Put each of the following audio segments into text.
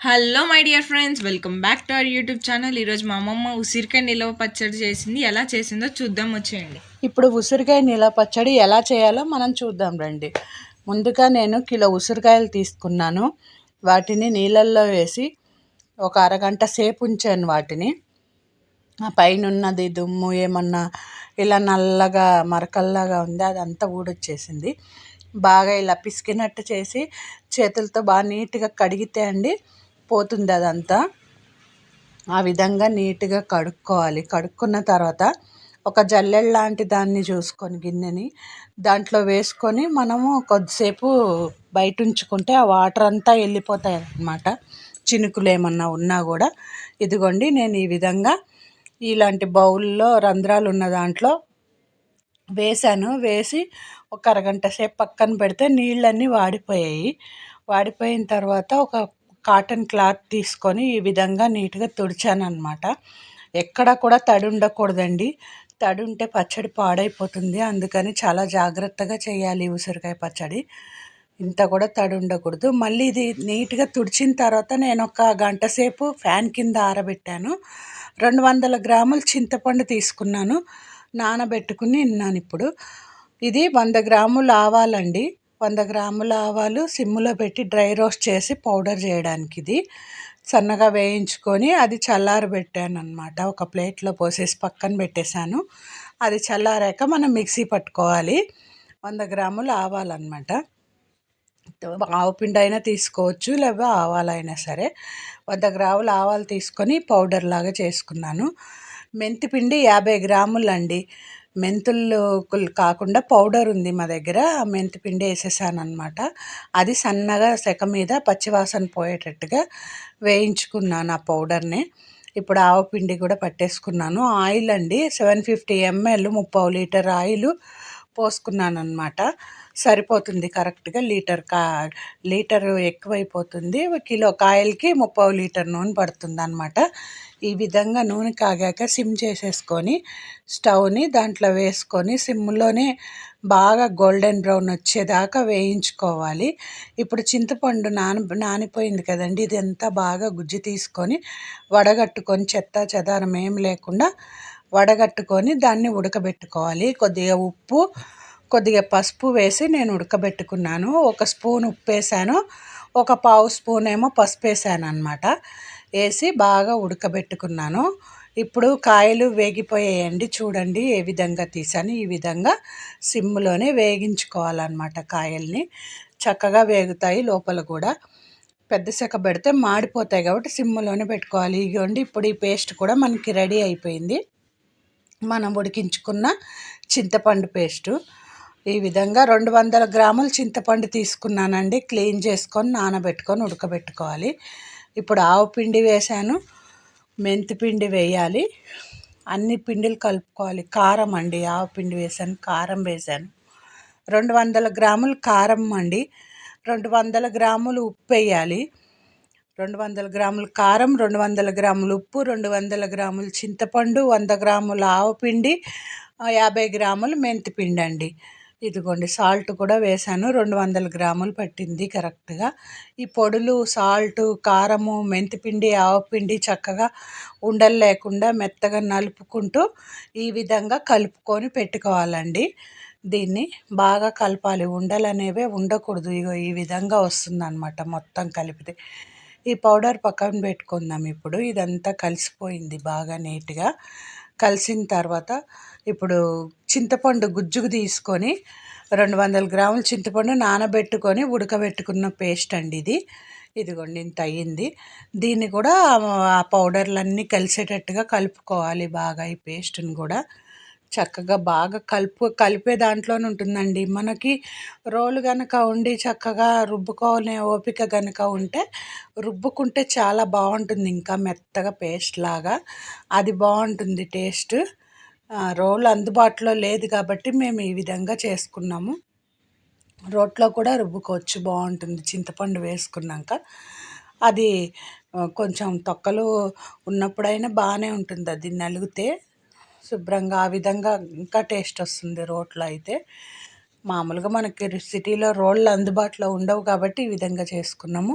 Hello my dear friends welcome back to our YouTube channel. ఈరోజు మా అమ్మమ్మ ఉసిరికాయ నిలవ పచ్చడి చేసింది. ఎలా చేసిందో చూద్దాం వచ్చేయండి. ఇప్పుడు ఉసిరికాయ నిలవ పచ్చడి ఎలా చేయాలో మనం చూద్దాం రండి. ముందుగా నేను కిలో ఉసిరికాయలు తీసుకున్నాను. వాటిని నీళ్ళల్లో వేసి ఒక అరగంట సేపు ఉంచాను వాటిని. ఆ పైన ఉన్నది దుమ్ము ఏమన్నా ఇలా నల్లగా మరకల్లాగా ఉంది అదంతా ఊడొచ్చేసింది. బాగా ఇలా పిసికినట్టు చేసి చేతులతో బాగా నీట్గా కడిగితే అండి పోతుంది అదంతా. ఆ విధంగా నీట్గా కడుక్కోవాలి. కడుక్కున్న తర్వాత ఒక జల్లెడ లాంటి దాన్ని చూసుకొని గిన్నెని దాంట్లో వేసుకొని మనము కొద్దిసేపు బయట ఉంచుకుంటే ఆ వాటర్ అంతా వెళ్ళిపోతాయి అన్నమాట చినుకులు ఏమన్నా ఉన్నా కూడా. ఇదిగోండి నేను ఈ విధంగా ఇలాంటి బౌల్లో రంధ్రాలు ఉన్న దాంట్లో వేసాను వేసి ఒక అరగంట సేపు పక్కన పెడితే నీళ్ళన్నీ వాడిపోయాయి. వాడిపోయిన తర్వాత ఒక కాటన్ క్లాత్ తీసుకొని ఈ విధంగా నీట్గా తుడిచాను అనమాట ఎక్కడ కూడా తడి ఉండకూడదండి తడి ఉంటే పచ్చడి పాడైపోతుంది. అందుకని చాలా జాగ్రత్తగా చేయాలి ఉసిరికాయ పచ్చడి. ఇంత కూడా తడి ఉండకూడదు మళ్ళీ ఇది నీట్గా తుడిచిన తర్వాత నేను ఒక గంట సేపు ఫ్యాన్ కింద ఆరబెట్టాను. రెండు వందల గ్రాములు చింతపండు తీసుకున్నాను. నానబెట్టుకుని విన్నాను ఇప్పుడు. ఇది వంద గ్రాములు ఆవాలండి. వంద గ్రాముల ఆవాలు సిమ్లో పెట్టి డ్రై రోస్ట్ చేసి పౌడర్ చేయడానికి ఇది. సన్నగా వేయించుకొని అది చల్లారబెట్టాను అనమాట ఒక ప్లేట్లో పోసేసి పక్కన పెట్టేశాను. అది చల్లారాక మనం మిక్సీ పట్టుకోవాలి. వంద గ్రాములు ఆవాలన్నమాట. ఆవు పిండి అయినా తీసుకోవచ్చు లేదా ఆవాలైనా సరే. వంద గ్రాములు ఆవాలు తీసుకొని పౌడర్ లాగా చేసుకున్నాను. మెంతి పిండి యాభై గ్రాములు అండి మెంతులు కాకుండా పౌడర్ ఉంది మా దగ్గర మెంతి పిండి వేసేసాను అనమాట అది సన్నగా సెక మీద పచ్చివాసన పోయేటట్టుగా వేయించుకున్నాను ఆ పౌడర్ని. ఇప్పుడు ఆవు పిండి కూడా పట్టేసుకున్నాను. ఆయిల్ అండి సెవెన్ ఫిఫ్టీ ఎంఎల్ ముప్పై లీటర్ ఆయిల్ పోసుకున్నాను అనమాట సరిపోతుంది కరెక్ట్గా లీటర్ కా లీటర్ ఎక్కువైపోతుంది. కిలో కాయలకి ముప్పై లీటర్ నూనె పడుతుంది అనమాట ఈ విధంగా నూనె కాగాక సిమ్ చేసేసుకొని స్టవ్ని దాంట్లో వేసుకొని సిమ్లోనే బాగా గోల్డెన్ బ్రౌన్ వచ్చేదాకా వేయించుకోవాలి. ఇప్పుడు చింతపండు నాన నానిపోయింది కదండి ఇదంతా బాగా గుజ్జు తీసుకొని వడగట్టుకొని చెత్త చెదారం ఏం లేకుండా వడగట్టుకొని దాన్ని ఉడకబెట్టుకోవాలి. కొద్దిగా ఉప్పు కొద్దిగా పసుపు వేసి నేను ఉడకబెట్టుకున్నాను. ఒక స్పూన్ ఉప్పు వేసాను ఒక పావు స్పూన్ ఏమో పసుపు వేసాను అనమాట వేసి బాగా ఉడకబెట్టుకున్నాను. ఇప్పుడు కాయలు వేగిపోయాయండి. చూడండి ఏ విధంగా తీసాను. ఈ విధంగా సిమ్లోనే వేగించుకోవాలన్నమాట కాయల్ని. చక్కగా వేగుతాయి లోపల కూడా. పెద్ద సెక పెడితే మాడిపోతాయి కాబట్టి సిమ్లోనే పెట్టుకోవాలి. ఇగోండి ఇప్పుడు ఈ పేస్ట్ కూడా మనకి రెడీ అయిపోయింది. మనం ఉడికించుకున్న చింతపండు పేస్టు. ఈ విధంగా రెండు వందల గ్రాములు చింతపండు తీసుకున్నానండి. క్లీన్ చేసుకొని నానబెట్టుకొని ఉడకబెట్టుకోవాలి. ఇప్పుడు ఆవు పిండి వేసాను మెంతి పిండి వేయాలి. అన్ని పిండిలు కలుపుకోవాలి. కారం అండి. ఆవు పిండి వేసాను కారం వేసాను రెండు వందల గ్రాములు కారం అండి. రెండు వందల గ్రాములు ఉప్పు వేయాలి. రెండు వందల గ్రాములు కారం రెండు వందల గ్రాములు ఉప్పు రెండు వందల గ్రాములు చింతపండు వంద గ్రాముల ఆవు పిండి యాభై గ్రాములు మెంతిపిండి అండి. ఇదిగోండి సాల్ట్ కూడా వేసాను రెండు వందల గ్రాములు పట్టింది కరెక్ట్గా. ఈ పొడులు సాల్ట్ కారము మెంతిపిండి ఆవపిండి చక్కగా ఉండలు లేకుండా మెత్తగా నలుపుకుంటూ ఈ విధంగా కలుపుకొని పెట్టుకోవాలండి. దీన్ని బాగా కలపాలి. ఉండలు అనేవి ఉండకూడదు. ఇగో ఈ విధంగా వస్తుందన్నమాట మొత్తం కలిపితే. ఈ పౌడర్ పక్కన పెట్టుకుందాం ఇప్పుడు. ఇదంతా కలిసిపోయింది బాగా నీట్గా. కలిసిన తర్వాత ఇప్పుడు చింతపండు గుజ్జుకు తీసుకొని రెండు వందల గ్రాముల చింతపండు నానబెట్టుకొని ఉడకబెట్టుకున్న పేస్ట్ అండి ఇది. ఇదిగోండి ఇంత అయ్యింది. దీన్ని కూడా ఆ పౌడర్లన్నీ కలిసేటట్టుగా కలుపుకోవాలి బాగా ఈ పేస్ట్ని కూడా. చక్కగా బాగా కలుపు కలిపే దాంట్లోనే ఉంటుందండి. మనకి రోలు కనుక ఉండి చక్కగా రుబ్బుకోనే ఓపిక కనుక ఉంటే రుబ్బుకుంటే చాలా బాగుంటుంది. ఇంకా మెత్తగా పేస్ట్ లాగా అది బాగుంటుంది టేస్ట్. రోలు అందుబాటులో లేదు కాబట్టి మేము ఈ విధంగా చేసుకున్నాము. రోట్లో కూడా రుబ్బుకోవచ్చు బాగుంటుంది. చింతపండు వేసుకున్నాక అది కొంచెం తొక్కలు ఉన్నప్పుడైనా బాగానే ఉంటుంది. అది నలిగితే శుభ్రంగా ఆ విధంగా ఇంకా టేస్ట్ వస్తుంది రోట్లో అయితే. మామూలుగా మనకి సిటీలో రోళ్ళు అందుబాటులో ఉండవు కాబట్టి ఈ విధంగా చేసుకున్నాము.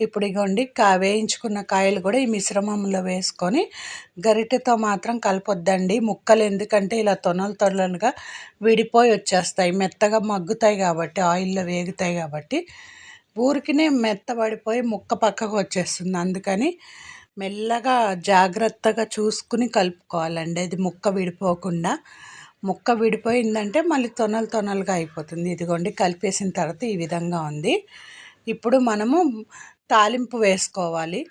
ఇప్పుడు ఇగోండి కా వేయించుకున్న కాయలు కూడా ఈ మిశ్రమంలో వేసుకొని గరిటెతో మాత్రం కలపొద్దండి. ముక్కలు ఎందుకంటే ఇలా తొనలు తొనలుగా విడిపోయి వచ్చేస్తాయి. మెత్తగా మగ్గుతాయి కాబట్టి ఆయిల్లో వేగుతాయి కాబట్టి. ఊరికినే మెత్తబడిపోయి ముక్క పక్కకు వచ్చేస్తుంది. అందుకని మెల్లగా జాగ్రత్తగా చూసుకుని కలుపుకోవాలండి. అది ముక్క విడిపోకుండా. ముక్క విడిపోయిందంటే మళ్ళీ తొనలు తొనలుగా అయిపోతుంది. ఇదిగోండి కలిపేసిన తర్వాత ఈ విధంగా ఉంది. ఇప్పుడు మనము తాలింపు వేసుకోవాలి.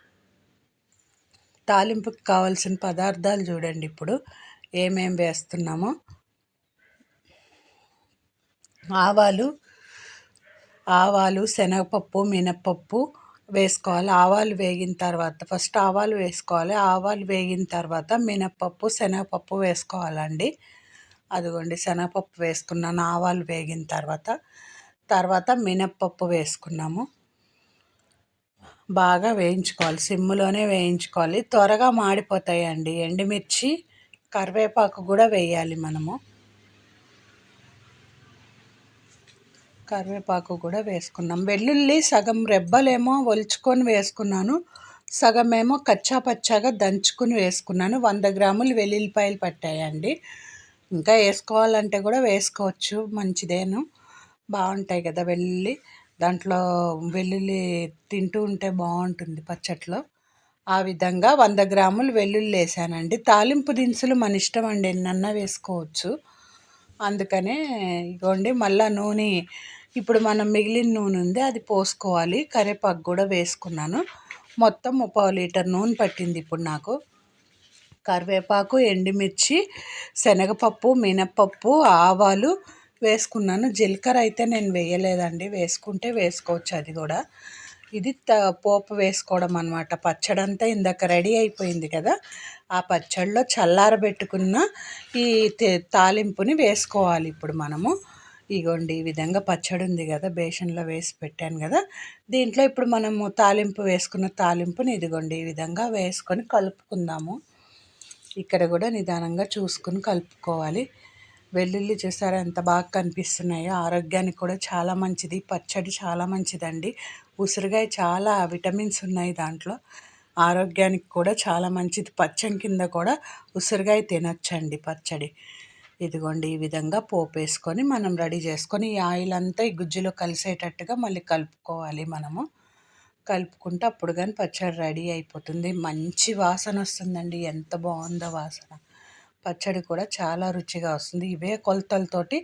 తాలింపుకి కావాల్సిన పదార్థాలు చూడండి ఇప్పుడు. ఏమేం వేస్తున్నామో. ఆవాలు ఆవాలు శనగపప్పు మినప్పప్పు వేసుకోవాలి. ఆవాలు వేగిన తర్వాత ఫస్ట్ ఆవాలు వేసుకోవాలి. ఆవాలు వేగిన తర్వాత మినప్పప్పు శనగపప్పు వేసుకోవాలండి. అదిగోండి శనగపప్పు వేసుకున్నాను. ఆవాలు వేగిన తర్వాత తర్వాత మినప్పప్పు వేసుకున్నాము. బాగా వేయించుకోవాలి. సిమ్లోనే వేయించుకోవాలి. త్వరగా మాడిపోతాయండి. ఎండుమిర్చి కరివేపాకు కూడా వేయాలి మనము. కరివేపాకు కూడా వేసుకున్నాం. వెల్లుల్లి సగం రెబ్బలేమో ఒలుచుకొని వేసుకున్నాను. సగం ఏమో కచ్చా పచ్చాగా దంచుకుని వేసుకున్నాను. వంద గ్రాములు వెల్లుల్లిపాయలు పట్టాయండి. ఇంకా వేసుకోవాలంటే కూడా వేసుకోవచ్చు. మంచిదేను. బాగుంటాయి కదా వెల్లుల్లి. దాంట్లో వెల్లుల్లి తింటూ ఉంటే బాగుంటుంది పచ్చట్లో. ఆ విధంగా వంద గ్రాములు వెల్లుల్లి వేసానండి. తాలింపు దినుసులు మన ఇష్టం అండి. ఎన్నన్నా వేసుకోవచ్చు. అందుకనే ఇగోండి మళ్ళీ నూనె ఇప్పుడు మనం మిగిలిన నూనె ఉంది అది పోసుకోవాలి. కరివేపాకు కూడా వేసుకున్నాను. మొత్తం ముప్పై లీటర్ నూనె పట్టింది ఇప్పుడు నాకు. కరివేపాకు ఎండుమిర్చి శనగపప్పు మినప్పప్పు ఆవాలు వేసుకున్నాను. జీలకర్ర అయితే నేను వేయలేదండి. వేసుకుంటే వేసుకోవచ్చు అది కూడా. ఇది త పోపు వేసుకోవడం అనమాట పచ్చడి అంతా ఇందాక రెడీ అయిపోయింది కదా. ఆ పచ్చడిలో చల్లారబెట్టుకున్న ఈ తాలింపుని వేసుకోవాలి ఇప్పుడు మనము. ఇగోండి ఈ విధంగా పచ్చడి ఉంది కదా బేషన్లో వేసి పెట్టాను కదా. దీంట్లో ఇప్పుడు మనము తాలింపు వేసుకున్న తాలింపుని ఇదిగోండి ఈ విధంగా వేసుకొని కలుపుకుందాము. ఇక్కడ కూడా నిదానంగా చూసుకుని కలుపుకోవాలి. వెల్లుల్లి చూసారా ఎంత బాగా కనిపిస్తున్నాయో. ఆరోగ్యానికి కూడా చాలా మంచిది. పచ్చడి చాలా మంచిదండి. ఉసిరికాయ చాలా విటమిన్స్ ఉన్నాయి దాంట్లో. ఆరోగ్యానికి కూడా చాలా మంచిది. పచ్చం కింద కూడా ఉసిరికాయ తినొచ్చండి పచ్చడి. ఇదిగోండి ఈ విధంగా పోపు వేసుకొని మనం రెడీ చేసుకొని ఈ ఆయిల్ అంతా ఈ గుజ్జులో కలిసేటట్టుగా మళ్ళీ కలుపుకోవాలి మనము. కలుపుకుంటే అప్పుడు కానీ పచ్చడి రెడీ అయిపోతుంది. మంచి వాసన వస్తుందండి. ఎంత బాగుందో వాసన. పచ్చడి కూడా చాలా రుచిగా వస్తుంది. ఇవే కొలతలతోటి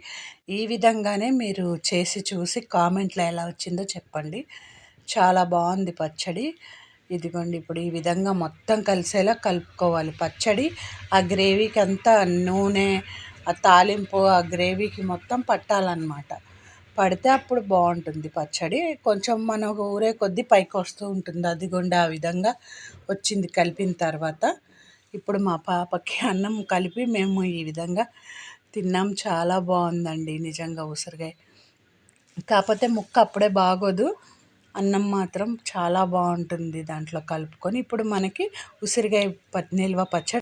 ఈ విధంగానే మీరు చేసి చూసి కామెంట్లో ఎలా వచ్చిందో చెప్పండి. చాలా బాగుంది పచ్చడి. ఇదిగోండి ఇప్పుడు ఈ విధంగా మొత్తం కలిసేలా కలుపుకోవాలి. పచ్చడి ఆ గ్రేవీకి అంతా నూనె ఆ తాలింపు ఆ గ్రేవీకి మొత్తం పట్టాలన్నమాట. పడితే అప్పుడు బాగుంటుంది పచ్చడి. కొంచెం మన ఊరే కొద్దీ పైకి వస్తూ ఉంటుంది. అదిగోండి ఆ విధంగా వచ్చింది కలిపిన తర్వాత. ఇప్పుడు మా పాపకి అన్నం కలిపి మేము ఈ విధంగా తిన్నాం. చాలా బాగుందండి నిజంగా ఉసిరికాయ కాకపోతే ముక్క అప్పుడే బాగోదు. అన్నం మాత్రం చాలా బాగుంటుంది దాంట్లో కలుపుకొని. ఇప్పుడు మనకి ఉసిరికాయ నిల్వ పచ్చడి